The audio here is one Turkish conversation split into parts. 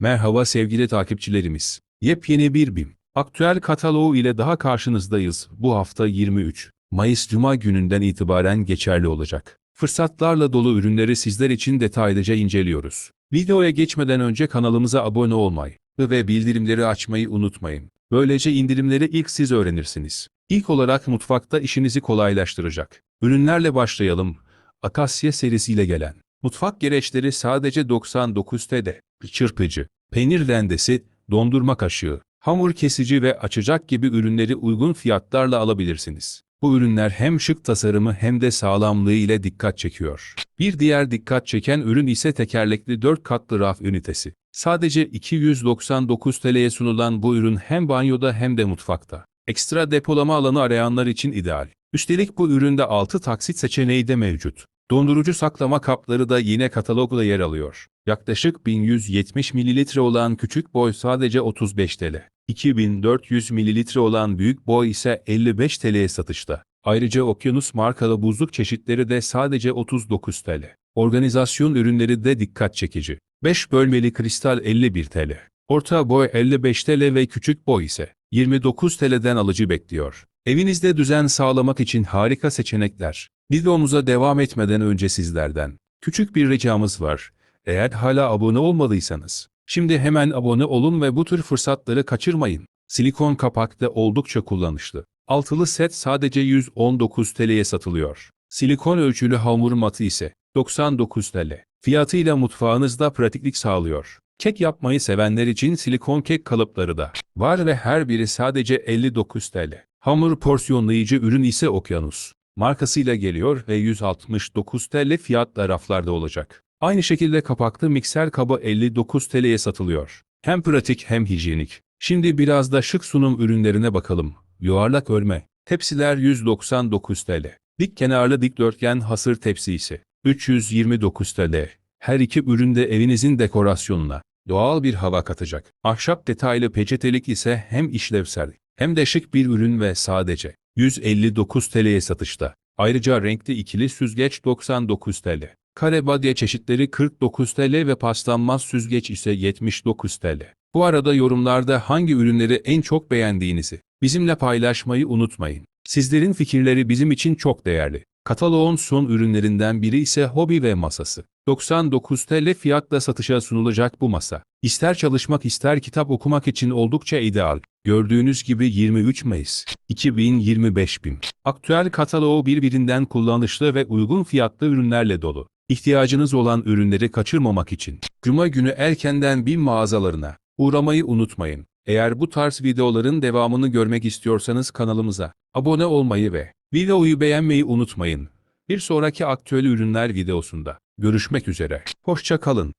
Merhaba sevgili takipçilerimiz. Yepyeni bir BİM. Aktüel kataloğu ile daha karşınızdayız. Bu hafta 23 Mayıs Cuma gününden itibaren geçerli olacak. Fırsatlarla dolu ürünleri sizler için detaylıca inceliyoruz. Videoya geçmeden önce kanalımıza abone olmayı ve bildirimleri açmayı unutmayın. Böylece indirimleri ilk siz öğrenirsiniz. İlk olarak mutfakta işinizi kolaylaştıracak. Ürünlerle başlayalım. Akasya serisiyle gelen. Mutfak gereçleri sadece 99 TL. Çırpıcı, peynir rendesi, dondurma kaşığı, hamur kesici ve açacak gibi ürünleri uygun fiyatlarla alabilirsiniz. Bu ürünler hem şık tasarımı hem de sağlamlığı ile dikkat çekiyor. Bir diğer dikkat çeken ürün ise tekerlekli 4 katlı raf ünitesi. Sadece 299 TL'ye sunulan bu ürün hem banyoda hem de mutfakta. Ekstra depolama alanı arayanlar için ideal. Üstelik bu üründe 6 taksit seçeneği de mevcut. Dondurucu saklama kapları da yine katalogda yer alıyor. Yaklaşık 1170 mililitre olan küçük boy sadece 35 TL. 2400 mililitre olan büyük boy ise 55 TL'ye satışta. Ayrıca Okyanus markalı buzluk çeşitleri de sadece 39 TL. Organizasyon ürünleri de dikkat çekici. 5 bölmeli kristal 51 TL. Orta boy 55 TL ve küçük boy ise 29 TL'den alıcı bekliyor. Evinizde düzen sağlamak için harika seçenekler. Videomuza devam etmeden önce sizlerden küçük bir ricamız var. Eğer hala abone olmadıysanız, şimdi hemen abone olun ve bu tür fırsatları kaçırmayın. Silikon kapak da oldukça kullanışlı. Altılı set sadece 119 TL'ye satılıyor. Silikon ölçülü hamur matı ise 99 TL. Fiyatıyla mutfağınızda pratiklik sağlıyor. Kek yapmayı sevenler için silikon kek kalıpları da var ve her biri sadece 59 TL. Hamur porsiyonlayıcı ürün ise Okyanus markasıyla geliyor ve 169 TL fiyatla raflarda olacak. Aynı şekilde kapaklı mikser kabı 59 TL'ye satılıyor. Hem pratik hem hijyenik. Şimdi biraz da şık sunum ürünlerine bakalım. Yuvarlak örme. Tepsiler 199 TL. Dik kenarlı dikdörtgen hasır tepsi ise 329 TL. Her iki ürün de evinizin dekorasyonuna doğal bir hava katacak. Ahşap detaylı peçetelik ise hem işlevsel hem de şık bir ürün ve sadece 159 TL'ye satışta. Ayrıca renkli ikili süzgeç 99 TL. Kare badye çeşitleri 49 TL ve paslanmaz süzgeç ise 79 TL. Bu arada yorumlarda hangi ürünleri en çok beğendiğinizi bizimle paylaşmayı unutmayın. Sizlerin fikirleri bizim için çok değerli. Kataloğun son ürünlerinden biri ise hobi ve masası. 99 TL fiyatla satışa sunulacak bu masa. İster çalışmak ister kitap okumak için oldukça ideal. Gördüğünüz gibi 23 Mayıs 2025 bin. Aktüel kataloğu birbirinden kullanışlı ve uygun fiyatlı ürünlerle dolu. İhtiyacınız olan ürünleri kaçırmamak için Cuma günü erkenden bin mağazalarına uğramayı unutmayın. Eğer bu tarz videoların devamını görmek istiyorsanız kanalımıza abone olmayı ve videoyu beğenmeyi unutmayın. Bir sonraki aktüel ürünler videosunda görüşmek üzere. Hoşça kalın.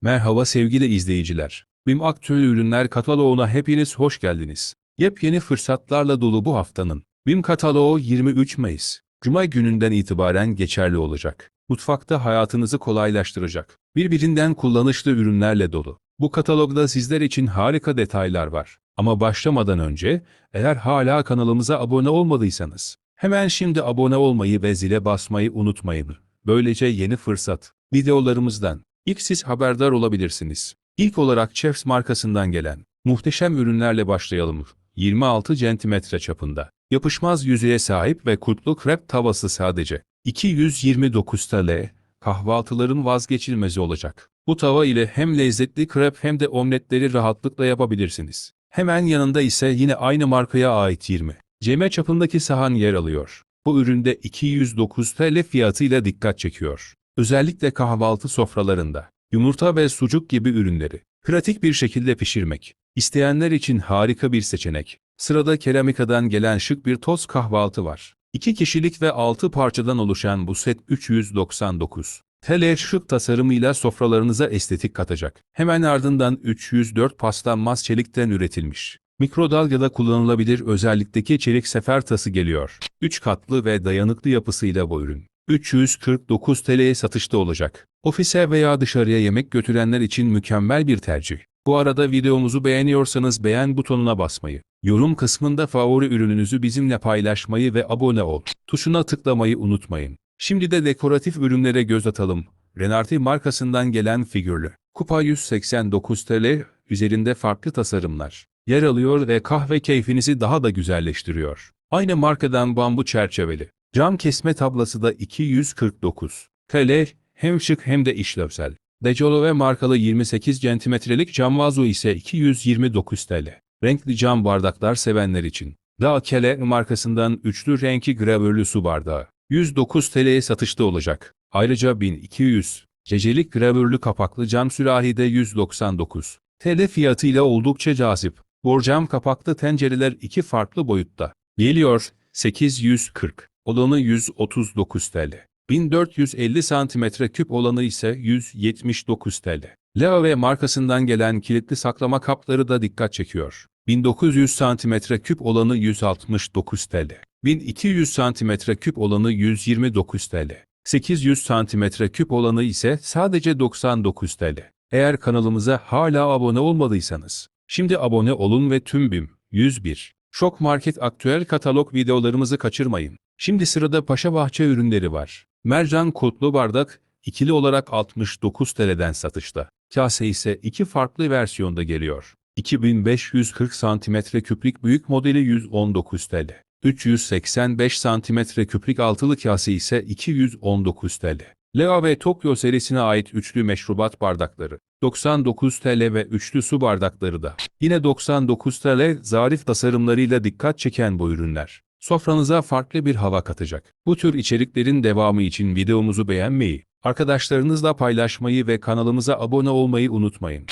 Merhaba sevgili izleyiciler. BİM Aktüel Ürünler kataloğuna hepiniz hoş geldiniz. Yepyeni fırsatlarla dolu bu haftanın BİM kataloğu 23 Mayıs, Cuma gününden itibaren geçerli olacak. Mutfakta hayatınızı kolaylaştıracak. Birbirinden kullanışlı ürünlerle dolu. Bu katalogda sizler için harika detaylar var. Ama başlamadan önce, eğer hala kanalımıza abone olmadıysanız, hemen şimdi abone olmayı ve zile basmayı unutmayın. Böylece yeni fırsat, videolarımızdan ilk siz haberdar olabilirsiniz. İlk olarak Chefs markasından gelen muhteşem ürünlerle başlayalım. 26 cm çapında, yapışmaz yüzeye sahip ve kurtlu krep tavası sadece 229 TL, kahvaltıların vazgeçilmezi olacak. Bu tava ile hem lezzetli krep hem de omletleri rahatlıkla yapabilirsiniz. Hemen yanında ise yine aynı markaya ait 20 cm çapındaki sahan yer alıyor. Bu üründe 209 TL fiyatıyla dikkat çekiyor. Özellikle kahvaltı sofralarında yumurta ve sucuk gibi ürünleri pratik bir şekilde pişirmek isteyenler için harika bir seçenek. Sırada keramikadan gelen şık bir toz kahvaltı var. 2 kişilik ve 6 parçadan oluşan bu set 399. TL şık tasarımıyla sofralarınıza estetik katacak. Hemen ardından 304 paslanmaz çelikten üretilmiş. Mikrodalgada kullanılabilir özellikteki çelik sefer tası geliyor. 3 katlı ve dayanıklı yapısıyla bu ürün. 349 TL'ye satışta olacak. Ofise veya dışarıya yemek götürenler için mükemmel bir tercih. Bu arada videomuzu beğeniyorsanız beğen butonuna basmayı, yorum kısmında favori ürününüzü bizimle paylaşmayı ve abone ol tuşuna tıklamayı unutmayın. Şimdi de dekoratif ürünlere göz atalım. Renarti markasından gelen figürlü. Kupa 189 TL, üzerinde farklı tasarımlar yer alıyor ve kahve keyfinizi daha da güzelleştiriyor. Aynı markadan bambu çerçeveli. Cam kesme tablası da 249 TL, hem şık hem de işlevsel. Decolove markalı 28 centimetrelik cam vazo ise 229 TL. Renkli cam bardaklar sevenler için. Daakele markasından üçlü renkli gravürlü su bardağı. 109 TL'ye satışta olacak. Ayrıca 1200 gecelik gravürlü kapaklı cam sürahi de 199 TL fiyatıyla oldukça cazip. Borcam kapaklı tencereler iki farklı boyutta. Geliyor 840 olanı 139 TL. 1450 santimetre küp olanı ise 179 TL. Leo markasından gelen kilitli saklama kapları da dikkat çekiyor. 1900 santimetre küp olanı 169 TL. 1200 santimetre küp olanı 129 TL. 800 santimetre küp olanı ise sadece 99 TL. Eğer kanalımıza hala abone olmadıysanız, şimdi abone olun ve tüm BİM 101 Şok Market aktüel katalog videolarımızı kaçırmayın. Şimdi sırada Paşa Bahçe ürünleri var. Mercan kutlu bardak, ikili olarak 69 TL'den satışta. Kase ise iki farklı versiyonda geliyor. 2540 cm küplük büyük modeli 119 TL. 385 cm küplük altılı kase ise 219 TL. Leo ve Tokyo serisine ait üçlü meşrubat bardakları. 99 TL ve üçlü su bardakları da. Yine 99 TL zarif tasarımlarıyla dikkat çeken bu ürünler. Sofranıza farklı bir hava katacak. Bu tür içeriklerin devamı için videomuzu beğenmeyi, arkadaşlarınızla paylaşmayı ve kanalımıza abone olmayı unutmayın.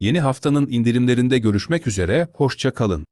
Yeni haftanın indirimlerinde görüşmek üzere, hoşça kalın.